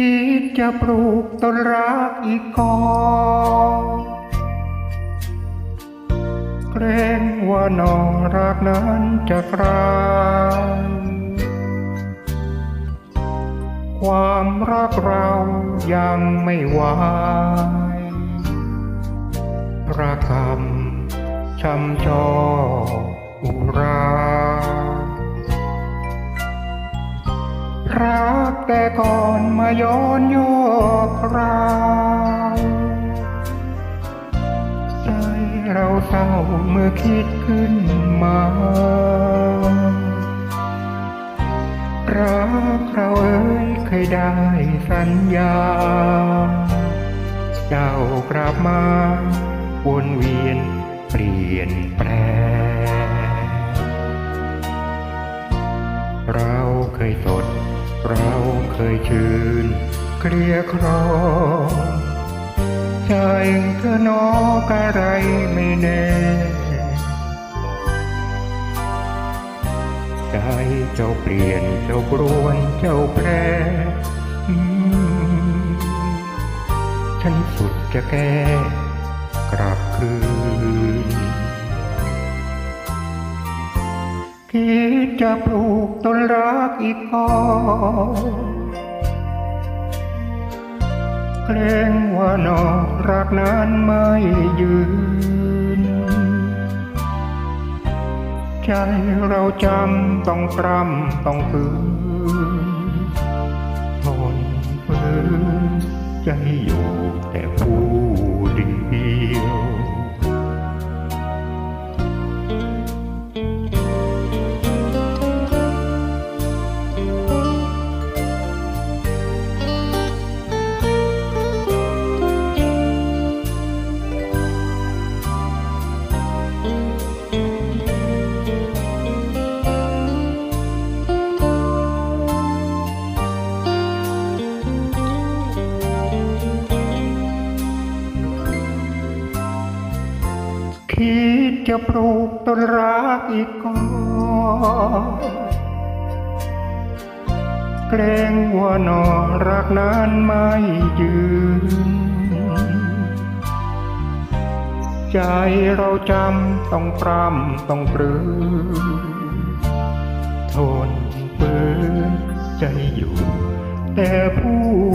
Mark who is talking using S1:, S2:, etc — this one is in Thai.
S1: คิดจะปลูกต้นรักอีกกอเกรงว่าหนอรักนั้นจะกลายความรักเรายังไม่วายระกำช้ำจออุรา รักแต่ก่อนมาย้อนโยกคราวใจเราเศร้าเมื่อคิดขึ้นมา รักเราเอ้ยเคยได้สัญญา เจ้ากลับมาวนเวียนเปลี่ยนแปลง เราเคยชื่นเคลียครองใจเธอนอกอะไรไม่แน่ใจเจ้าเปลี่ยนเจ้ากรวนเจ้าแปรอืมฉันสุดจะแก้กลับคืน คิดจะปลูกต้นรักอีกกอเกรงว่านอกรักนั้นไม่ยืน ใจเราจำต้องปรำต้องฝืนทนฝืนใจอยู่แต่ คิดจะปลูกต้นรักอีกกอเกรงว่านอรักนั้นไม่ยืน ใจเราจำต้องปรำต้องปรือทนเปืนใจอยู่ แต่ผู้